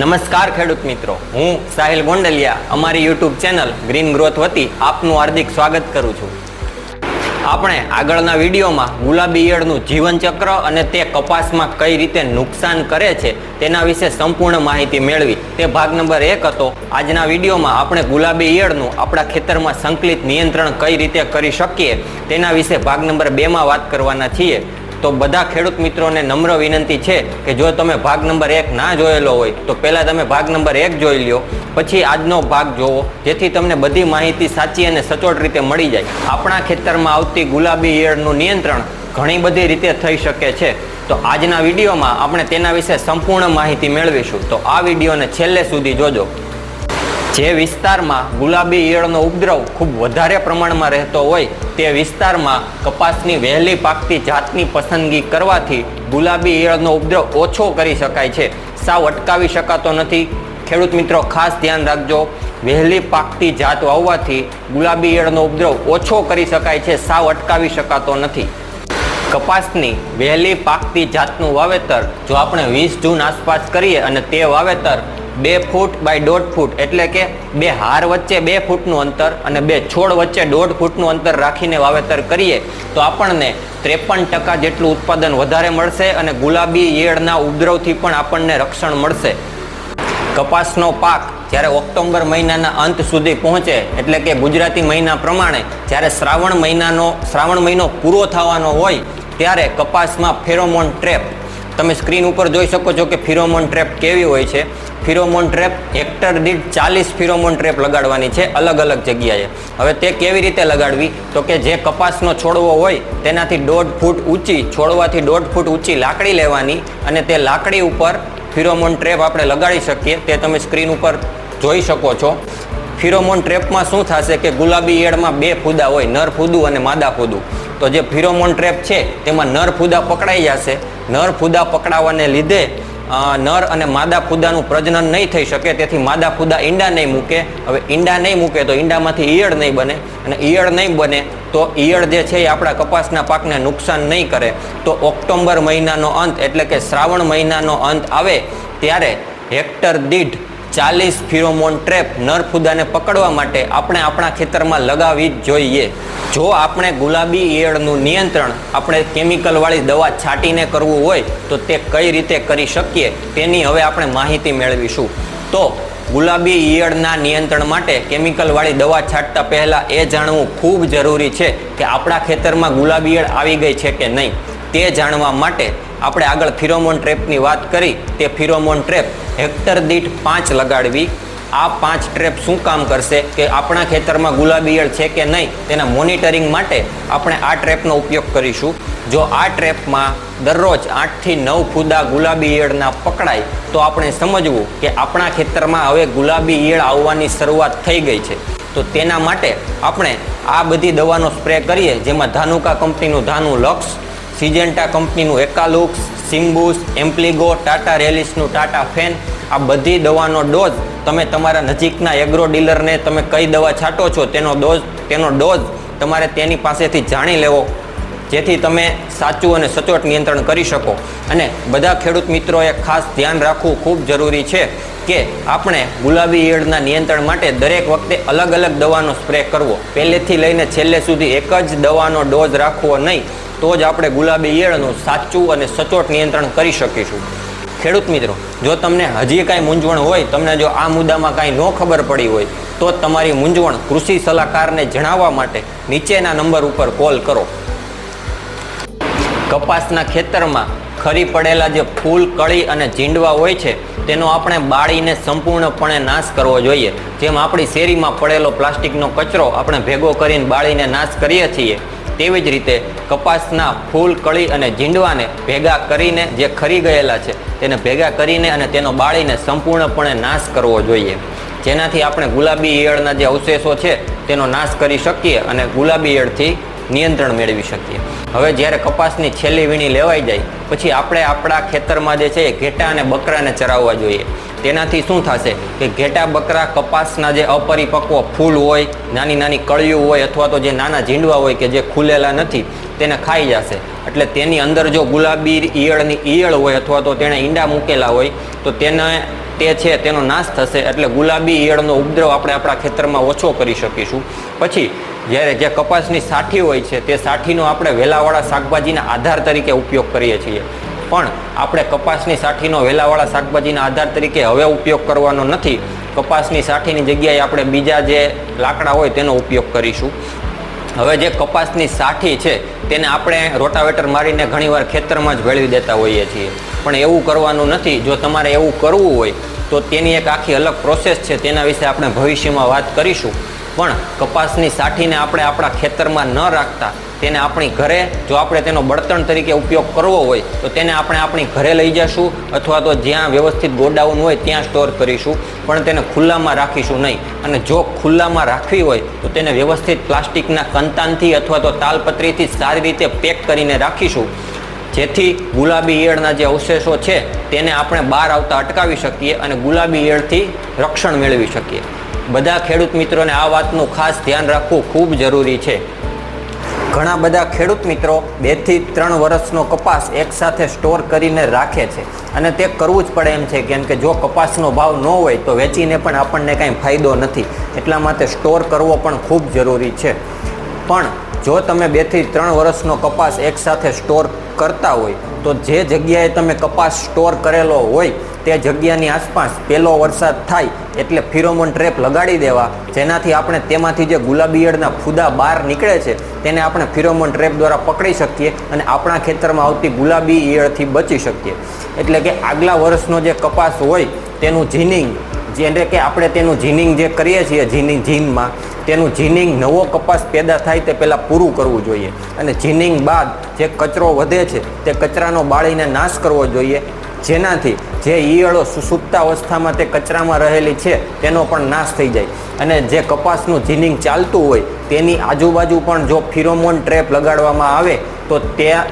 નમસ્કાર ખેડૂત મિત્રો. હું સાહિલ ગોંડલિયા. અમારી યુટ્યુબ ચેનલ ગ્રીન ગ્રોથ વતી આપનું હાર્દિક સ્વાગત કરું છું. આપણે આગળના વિડીયોમાં ગુલાબી ઈયળનું જીવનચક્ર અને તે કપાસમાં કઈ રીતે નુકસાન કરે છે તેના વિશે સંપૂર્ણ માહિતી મેળવી તે ભાગ નંબર એક હતો. આજના વિડીયોમાં આપણે ગુલાબી ઈયળનું આપણા ખેતરમાં સંકલિત નિયંત્રણ કઈ રીતે કરી શકીએ તેના વિશે ભાગ નંબર બેમાં વાત કરવાના છીએ. તો બધા ખેડૂત મિત્રોને નમ્ર વિનંતી છે કે જો તમે ભાગ નંબર એક ના જોયેલો હોય, તો પહેલાં તમે ભાગ નંબર એક જોઈ લ્યો, પછી આજનો ભાગ જોવો, જેથી તમને બધી માહિતી સાચી અને સચોટ રીતે મળી જાય. આપણા ખેતરમાં આવતી ગુલાબી ઈયળનું નિયંત્રણ ઘણી બધી રીતે થઈ શકે છે. તો આજના વિડીયોમાં આપણે તેના વિશે સંપૂર્ણ માહિતી મેળવીશું. તો આ વિડીયોને છેલ્લે સુધી જોજો. જે વિસ્તારમાં ગુલાબી ઈયળનો ઉપદ્રવ ખૂબ વધારે પ્રમાણમાં રહેતો હોય તે વિસ્તારમાં કપાસની વહેલી પાકતી જાતની પસંદગી કરવાથી ગુલાબી ઈયળનો ઉપદ્રવ ઓછો કરી શકાય છે. સાવ અટકાવી શકાતો નથી. ખેડૂત મિત્રો, ખાસ ધ્યાન રાખજો. વહેલી પાકતી જાત વાવવાથી ગુલાબી ઈયળનો ઉપદ્રવ ઓછો કરી શકાય છે. સાવ અટકાવી શકાતો નથી. કપાસની વહેલી પાકતી જાતનું વાવેતર જો આપણે વીસ જૂન આસપાસ કરીએ અને તે વાવેતર બે ફૂટ બાય દોઢ ફૂટ એટલે કે બે હાર વચ્ચે બે ફૂટનું અંતર અને બે છોડ વચ્ચે દોઢ ફૂટનું અંતર રાખીને વાવેતર કરીએ, તો આપણને ત્રેપન ટકા જેટલું ઉત્પાદન વધારે મળશે અને ગુલાબી ઈયળના ઉપદ્રવથી પણ આપણને રક્ષણ મળશે. કપાસનો પાક જ્યારે ઓક્ટોબર મહિનાના અંત સુધી પહોંચે, એટલે કે ગુજરાતી મહિના પ્રમાણે જ્યારે શ્રાવણ મહિનાનો, શ્રાવણ મહિનો પૂરો થવાનો હોય, ત્યારે કપાસમાં ફેરોમોન ટ્રેપ. તમે સ્ક્રીન ઉપર જોઈ શકો છો કે ફિરોમોન ટ્રેપ કેવી હોય છે. ફિરોમોન ટ્રેપ હેક્ટર દીઠ ચાલીસ ફિરોમોન ટ્રેપ લગાડવાની છે. અલગ અલગ જગ્યાએ. હવે તે કેવી રીતે લગાડવી? તો કે જે કપાસનો છોડવો હોય, તેનાથી દોઢ ફૂટ ઊંચી, છોડવાથી દોઢ ફૂટ ઊંચી લાકડી લેવાની અને તે લાકડી ઉપર ફિરોમોન ટ્રેપ આપણે લગાડી શકીએ. તે તમે સ્ક્રીન ઉપર જોઈ શકો છો. ફિરોમોન ટ્રેપમાં શું થશે કે ગુલાબી ઈયળમાં બે ફૂદા હોય, નર ફૂદું અને માદા ફૂદું. તો જે ફિરોમોન ટ્રેપ છે, તેમાં નર ફૂદા પકડાઈ જશે. નર ફૂદા પકડાવાને લીધે નર અને માદા ફૂદાનું પ્રજનન નહીં થઈ શકે, તેથી માદા ફૂદા ઈંડા નહીં મૂકે. હવે ઈંડા નહીં મૂકે તો ઈંડામાંથી ઈયળ નહીં બને. અને ઈયળ નહીં બને તો ઈયળ જે છે એ આપણા કપાસના પાકને નુકસાન નહીં કરે. તો ઓક્ટોબર મહિનાનો અંત, એટલે કે શ્રાવણ મહિનાનો અંત આવે ત્યારે હેક્ટર દીઠ ચાલીસ ફિરોમોન ટ્રેપ નરફુદાને પકડવા માટે આપણે આપણા ખેતરમાં લગાવવી જ જોઈએ. જો આપણે ગુલાબી ઈયળનું નિયંત્રણ આપણે કેમિકલવાળી દવા છાંટીને કરવું હોય, તો તે કઈ રીતે કરી શકીએ તેની હવે આપણે માહિતી મેળવીશું. તો ગુલાબી ઈયળના નિયંત્રણ માટે કેમિકલવાળી દવા છાંટતા પહેલાં એ જાણવું ખૂબ જરૂરી છે કે આપણા ખેતરમાં ગુલાબી ઈયળ આવી ગઈ છે કે નહીં. તે જાણવા માટે આપણે આગળ ફિરોમોન ટ્રેપની વાત કરી, તે ફિરોમોન ટ્રેપ હેક્ટર દીઠ પાંચ લગાડવી. આ પાંચ ટ્રેપ શું કામ કરશે કે આપણા ખેતરમાં ગુલાબી ઈયળ છે કે નહીં, તેના મોનિટરિંગ માટે આપણે આ ટ્રેપનો ઉપયોગ કરીશું. જો આ ટ્રેપમાં દરરોજ આઠથી નવ ફૂદા ગુલાબી ઈયળના પકડાય, તો આપણે સમજવું કે આપણા ખેતરમાં હવે ગુલાબી ઈયળ આવવાની શરૂઆત થઈ ગઈ છે. તો તેના માટે આપણે આ બધી દવાનો સ્પ્રે કરીએ, જેમાં ધાનુકા કંપનીનું ધાનું લક્ષ સિજેન્ટા કંપનીનું એકાલુક્સ સિમ્બુસ એમ્પ્લિગો ટાટા રેલિસનું ટાટા ફેન આ બધી દવાનો ડોઝ તમે તમારા નજીકના એગ્રો ડીલરને તમે કઈ દવા છાંટો છો તેનો ડોઝ તેનો ડોઝ તમારે તેની પાસેથી જાણી લેવો. જેથી તમે સાચું અને સચોટ નિયંત્રણ કરી શકો. અને બધા ખેડૂત મિત્રોએ ખાસ ધ્યાન રાખવું ખૂબ જરૂરી છે કે આપણે ગુલાબી ઈયળના નિયંત્રણ માટે દરેક વખતે અલગ અલગ દવાનો સ્પ્રે કરવો. પહેલેથી લઈને છેલ્લે સુધી એક જ દવાનો ડોઝ રાખવો નહીં. તો જ આપણે ગુલાબી ઈયળનું સાચું અને સચોટ નિયંત્રણ કરી શકીશું. ખેડૂત મિત્રો, જો તમને હજી કાંઈ મૂંઝવણ હોય, તમને જો આ મુદ્દામાં કાંઈ ન ખબર પડી હોય, તો તમારી મૂંઝવણ કૃષિ સલાહકારને જણાવવા માટે નીચેના નંબર ઉપર કોલ કરો. કપાસના ખેતરમાં ખરી પડેલા જે ફૂલ, કળી અને ઝીંડવા હોય છે, તેનો આપણે બાળીને સંપૂર્ણપણે નાશ કરવો જોઈએ. જેમ આપણી શેરીમાં પડેલો પ્લાસ્ટિકનો કચરો આપણે ભેગો કરીને બાળીને નાશ કરીએ છીએ તેવી જ રીતે કપાસના ફૂલ, કળી અને ઝીંડવાને ભેગા કરીને જે ખરી ગયેલા છે, તેને ભેગા કરીને અને તેનો બાળીને સંપૂર્ણપણે નાશ કરવો જોઈએ. જેનાથી આપણે ગુલાબી ઈયળના જે અવશેષો છે, તેનો નાશ કરી શકીએ અને ગુલાબી ઈયળથી નિયંત્રણ મેળવી શકીએ. હવે જ્યારે કપાસની છેલ્લી વીણી લેવાઈ જાય, પછી આપણે આપણા ખેતરમાં જે છે ઘેટા અને બકરાને ચરાવવા જોઈએ. તેનાથી શું થશે કે ઘેટા બકરા કપાસના જે અપરિપક્વ ફૂલ હોય, નાની નાની કળિયું હોય અથવા તો જે નાના ઝીંડવા હોય કે જે ખુલેલા નથી, તેને ખાઈ જશે. એટલે તેની અંદર જો ગુલાબી ઈયળની ઈયળ હોય અથવા તો તેણે ઈંડા મૂકેલા હોય, તો તેને તે છે તેનો નાશ થશે. એટલે ગુલાબી ઈયળનો ઉપદ્રવ આપણે આપણા ખેતરમાં ઓછો કરી શકીશું. પછી જ્યારે જે કપાસની સાઠી હોય છે, તે સાઠીનો આપણે વેલાવાળા શાકભાજીના આધાર તરીકે ઉપયોગ કરીએ છીએ. પણ આપણે કપાસની સાઠીનો વેલાવાળા શાકભાજીના આધાર તરીકે હવે ઉપયોગ કરવાનો નથી. કપાસની સાઠીની જગ્યાએ આપણે બીજા જે લાકડા હોય તેનો ઉપયોગ કરીશું. હવે જે કપાસની સાઠી છે તેને આપણે રોટાવેટર મારીને ઘણીવાર ખેતરમાં જ ભેળવી દેતા હોઈએ છીએ. પણ એવું કરવાનું નથી. જો તમારે એવું કરવું હોય તો તેની એક આખી અલગ પ્રોસેસ છે. તેના વિશે આપણે ભવિષ્યમાં વાત કરીશું. પણ કપાસની સાઠીને આપણે આપણા ખેતરમાં ન રાખતા તેને આપણી ઘરે, જો આપણે તેનો બળતણ તરીકે ઉપયોગ કરવો હોય, તો તેને આપણે આપણી ઘરે લઈ જશું અથવા તો જ્યાં વ્યવસ્થિત ગોડાઉન હોય ત્યાં સ્ટોર કરીશું, પણ તેને ખુલ્લામાં રાખીશું નહીં. અને જો ખુલ્લામાં રાખવી હોય, તો તેને વ્યવસ્થિત પ્લાસ્ટિકના કંતાનથી અથવા તો તાલપત્રીથી સારી રીતે પેક કરીને રાખીશું. જેથી ગુલાબી ઈયળના જે અવશેષો છે, તેને આપણે બહાર આવતા અટકાવી શકીએ અને ગુલાબી ઈયળથી રક્ષણ મેળવી શકીએ. બધા ખેડૂત મિત્રોને આ વાતનું ખાસ ધ્યાન રાખવું ખૂબ જરૂરી છે. ઘણા બધા ખેડૂત મિત્રો બેથી ત્રણ વર્ષનો કપાસ એકસાથે સ્ટોર કરીને રાખે છે. અને તે કરવું જ પડે એમ છે, કેમ કે જો કપાસનો ભાવ ન હોય તો વેચીને પણ આપણને કાંઈ ફાયદો નથી. એટલા માટે સ્ટોર કરવો પણ ખૂબ જરૂરી છે. પણ જો તમે બેથી ત્રણ વર્ષનો કપાસ એકસાથે સ્ટોર કરતા હોય, તો જે જગ્યાએ તમે કપાસ સ્ટોર કરેલો હોય, તે જગ્યાની આસપાસ પહેલો વરસાદ થાય એટલે ફિરોમોન ટ્રેપ લગાડી દેવા. જેનાથી આપણે તેમાંથી જે ગુલાબી ઈયળના ફૂદા બહાર નીકળે છે, તેને આપણે ફિરોમોન ટ્રેપ દ્વારા પકડી શકીએ અને આપણા ખેતરમાં આવતી ગુલાબી ઈયળથી બચી શકીએ. એટલે કે આગલા વર્ષનો જે કપાસ હોય, તેનું જીનિંગ જેને કે આપણે તેનું જીનિંગ જે કરીએ છીએ જીનિંગ જીનમાં, તેનું જીનિંગ નવો કપાસ પેદા થાય તે પહેલાં પૂરું કરવું જોઈએ. અને જીનિંગ બાદ જે કચરો વધે છે, તે કચરાનો બાળીને નાશ કરવો જોઈએ. જેનાથી જે ઈયળો સુસુપ્ત અવસ્થામાં તે કચરામાં રહેલી છે, તેનો પણ નાશ થઈ જાય. અને જે કપાસનું જીનિંગ ચાલતું હોય, તેની આજુબાજુ પણ જો ફિરોમોન ટ્રેપ લગાડવામાં આવે, તો ત્યાં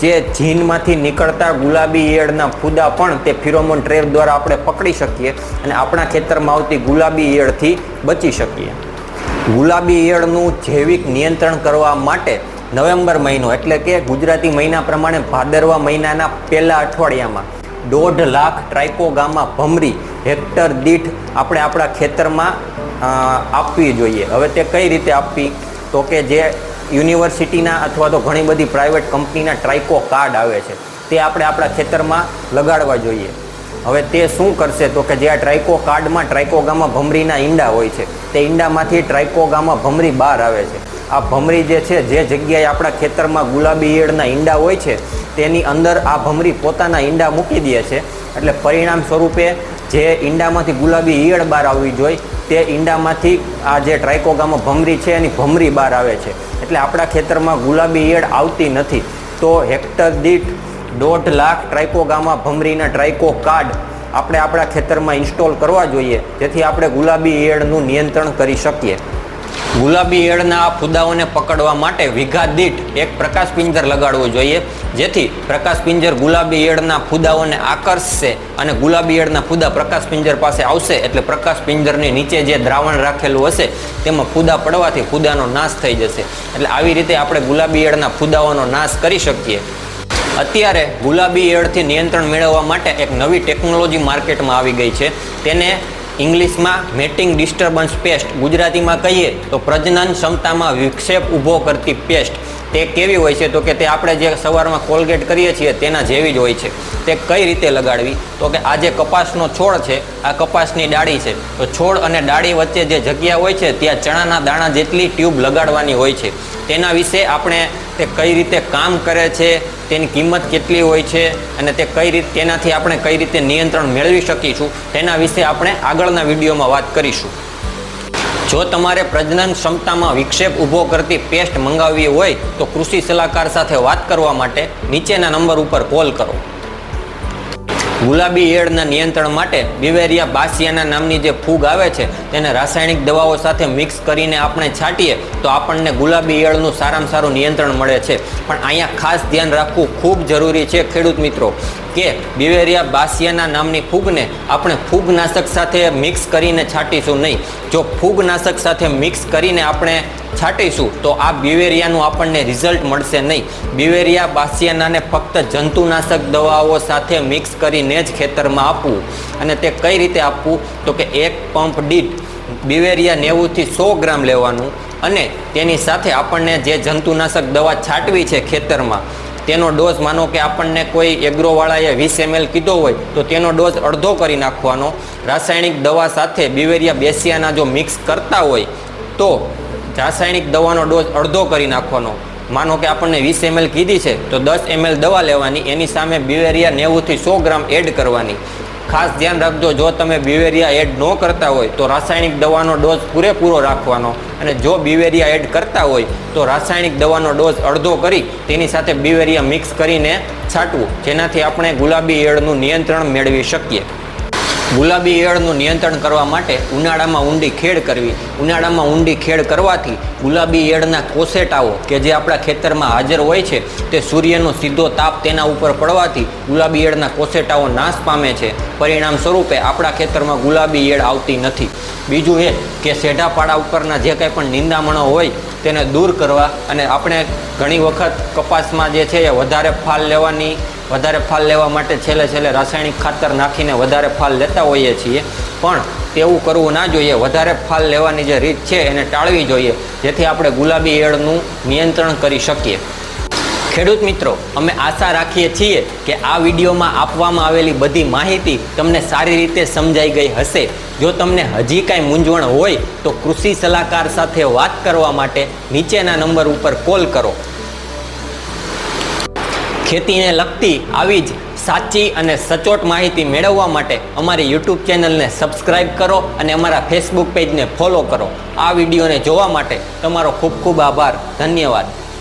જે જીનમાંથી નીકળતા ગુલાબી ઈયળના ફૂદા પણ તે ફિરોમોન ટ્રેપ દ્વારા આપણે પકડી શકીએ અને આપણા ખેતરમાં આવતી ગુલાબી ઈયળથી બચી શકીએ. ગુલાબી ઈયળનું જૈવિક નિયંત્રણ કરવા માટે નવેમ્બર મહિનો એટલે કે ગુજરાતી મહિના પ્રમાણે ભાદરવા મહિનાના પહેલા અઠવાડિયામાં દોઢ લાખ ટ્રાઇકોગામા ભમરી હેક્ટર દીઠ આપણે આપણા ખેતરમાં આપવી જોઈએ. હવે તે કઈ રીતે આપવી? તો કે જે યુનિવર્સિટીના અથવા તો ઘણી બધી પ્રાઇવેટ કંપનીના ટ્રાઇકો કાર્ડ આવે છે. તે આપણે આપણા ખેતરમાં લગાડવા જોઈએ. હવે તે શું કરશે તો કે જે આ ટ્રાઇકો કાર્ડમાં ટ્રાઇકોગામાં ભમરીના ઈંડા હોય છે, તે ઈંડામાંથી ટ્રાઇકોગામાં ભમરી બહાર આવે છે. આ ભમરી જે છે, જે જગ્યાએ આપણા ખેતરમાં ગુલાબી ઈયળના ઈંડા હોય છે, તેની અંદર આ ભમરી પોતાના ઈંડા મૂકી દે છે. એટલે પરિણામ સ્વરૂપે જે ઈંડામાંથી ગુલાબી ઈયળ બહાર આવવી જોઈએ, તે ઈંડામાંથી આ જે ટ્રાઇકોગામાં ભમરી છે એની ભમરી બહાર આવે છે. એટલે આપણા ખેતરમાં ગુલાબી ઈયળ આવતી નથી. તો હેક્ટર દીઠ દોઢ લાખ ટ્રાઇકોગામા ભમરીના ટ્રાઇકો કાર્ડ આપણે આપણા ખેતરમાં ઇન્સ્ટોલ કરવા જોઈએ, જેથી આપણે ગુલાબી ઈયળનું નિયંત્રણ કરી શકીએ. ગુલાબી આ ફૂદાઓને પકડવા માટે વિઘા દીઠ એક પ્રકાશ પિંજર લગાડવો જોઈએ. જેથી પ્રકાશ પિંજર ગુલાબી ઈયળના ફૂદાઓને આકર્ષશે અને ગુલાબી ઈયળના ફુદા પ્રકાશ પિંજર પાસે આવશે એટલે પ્રકાશ પિંજરની નીચે જે દ્રાવણ રાખેલું હશે તેમાં ફૂદા પડવાથી ફૂદાનો નાશ થઈ જશે. એટલે આવી રીતે આપણે ગુલાબી ઈયળના ફુદાઓનો નાશ કરી શકીએ. અત્યારે ગુલાબી ઈયળથી નિયંત્રણ મેળવવા માટે એક નવી ટેકનોલોજી માર્કેટમાં આવી ગઈ છે. તેને ઇંગ્લિશમાં મેટિંગ ડિસ્ટર્બન્સ પેસ્ટ ગુજરાતીમાં કહીએ તો પ્રજનન ક્ષમતામાં વિક્ષેપ ઊભો કરતી પેસ્ટ. તે કેવી હોય છે? તો કે તે આપણે જે સવારમાં કોલગેટ કરીએ છીએ તેના જેવી જ હોય છે. તે કઈ રીતે લગાડવી? તો કે આ જે કપાસનો છોડ છે, આ કપાસની ડાળી છે. તો છોડ અને ડાળી વચ્ચે જે જગ્યા હોય છે, ત્યાં ચણાના દાણા જેટલી ટ્યુબ લગાડવાની હોય છે. તેના વિશે આપણે તે કઈ રીતે કામ કરે છે, તેની કિંમત કેટલી હોય છે અને તે કઈ રીતે, તેનાથી આપણે કઈ રીતે નિયંત્રણ મેળવી શકીશું, તેના વિશે આપણે આગળના વિડીયોમાં વાત કરીશું. જો તમારે પ્રજનન ક્ષમતામાં વિક્ષેપ ઊભો કરતી પેસ્ટ મંગાવવી હોય, તો કૃષિ સલાહકાર સાથે વાત કરવા માટે નીચેના નંબર ઉપર કોલ કરો. ગુલાબી ઈયળના નિયંત્રણ માટે બિવેરિયા બાસિયાના નામની જે ફૂગ આવે છે, તેને રાસાયણિક દવાઓ સાથે મિક્સ કરીને આપણે છાંટીએ, તો આપણને ગુલાબી ઈયળનું સારામાં સારું નિયંત્રણ મળે છે. પણ અહીંયા ખાસ ધ્યાન રાખવું ખૂબ જરૂરી છે, ખેડૂત મિત્રો. કે બિવેરિયા બાસિયાના નામની ફૂગને આપણે ફૂગનાશક સાથે મિક્સ કરીને છાંટીશું નહીં. જો ફૂગનાશક સાથે મિક્સ કરીને આપણે છાંટીશું, તો આ બિવેરિયાનું આપણને રિઝલ્ટ મળશે નહીં. બિવેરિયા બાસિયાનાને ફક્ત જંતુનાશક દવાઓ સાથે મિક્સ કરીને જ ખેતરમાં આપવું. અને તે કઈ રીતે આપવું? તો કે એક પંપ દીઠ બિવેરિયા નેવુંથી સો ગ્રામ લેવાનું અને તેની સાથે આપણને જે જંતુનાશક દવા છાંટવી છે ખેતરમાં તેનો ડોઝ માનો કે આપણને કોઈ એગ્રોવાળાએ વીસ એમએલ કીધો હોય, તો તેનો ડોઝ અડધો કરી નાખવાનો. રાસાયણિક દવા સાથે બિવેરિયા બેસિયાના જો મિક્સ કરતા હોય, તો રાસાયણિક દવાનો ડોઝ અડધો કરી નાખવાનો. માનો કે આપણને વીસ એમએલ કીધી છે, તો દસ એમએલ દવા લેવાની, એની સામે બિવેરિયા નેવુંથી સો ગ્રામ એડ કરવાની. ખાસ ધ્યાન રાખજો, જો તમે બિવેરિયા એડ ન કરતા હોય, તો રાસાયણિક દવાનો ડોઝ પૂરેપૂરો રાખવાનો. અને જો બિવેરિયા એડ કરતા હોય, તો રાસાયણિક દવાનો ડોઝ અડધો કરી, તેની સાથે બિવેરિયા મિક્સ કરીને છાંટવું, જેનાથી આપણે ગુલાબી એડનું નિયંત્રણ મેળવી શકીએ. ગુલાબી ઈયળનું નિયંત્રણ કરવા માટે ઉનાળામાં ઊંડી ખેડ કરવી. ઉનાળામાં ઊંડી ખેડ કરવાથી ગુલાબી ઈયળના કોસેટાઓ કે જે આપણા ખેતરમાં હાજર હોય છે, તે સૂર્યનો સીધો તાપ તેના ઉપર પડવાથી ગુલાબી ઈયળના કોસેટાઓ નાશ પામે છે. પરિણામ સ્વરૂપે આપણા ખેતરમાં ગુલાબી ઈયળ આવતી નથી. બીજું એ કે સેઢાપાડા ઉપરના જે કંઈ પણ નિંદામણો હોય, તેને દૂર કરવા અને આપણે ઘણી વખત કપાસમાં જે છે એ વધારે ફાલ લેવાની વધારે ફાલ લેવા માટે છેલ્લે છેલ્લે રાસાયણિક ખાતર નાખીને વધારે ફાલ લેતા હોઈએ છીએ. પણ તેવું કરવું ના જોઈએ. વધારે ફાલ લેવાની જે રીત છે એને ટાળવી જોઈએ. જેથી આપણે ગુલાબી ઈયળનું નિયંત્રણ કરી શકીએ. ખેડૂત મિત્રો, અમે આશા રાખીએ છીએ કે આ વિડીયોમાં આપવામાં આવેલી બધી માહિતી તમને સારી રીતે સમજાઈ ગઈ હશે. જો તમને હજી કાંઈ મૂંઝવણ હોય, તો કૃષિ સલાહકાર સાથે વાત કરવા માટે નીચેના નંબર ઉપર કોલ કરો. ખેતીને લગતી આવી જ સાચી અને સચોટ માહિતી મેળવવા માટે અમારી યુટ્યુબ ચેનલને સબસ્ક્રાઇબ કરો અને અમારા ફેસબુક પેજને ફોલો કરો. આ વિડીયોને જોવા માટે તમારો ખૂબ ખૂબ આભાર. ધન્યવાદ.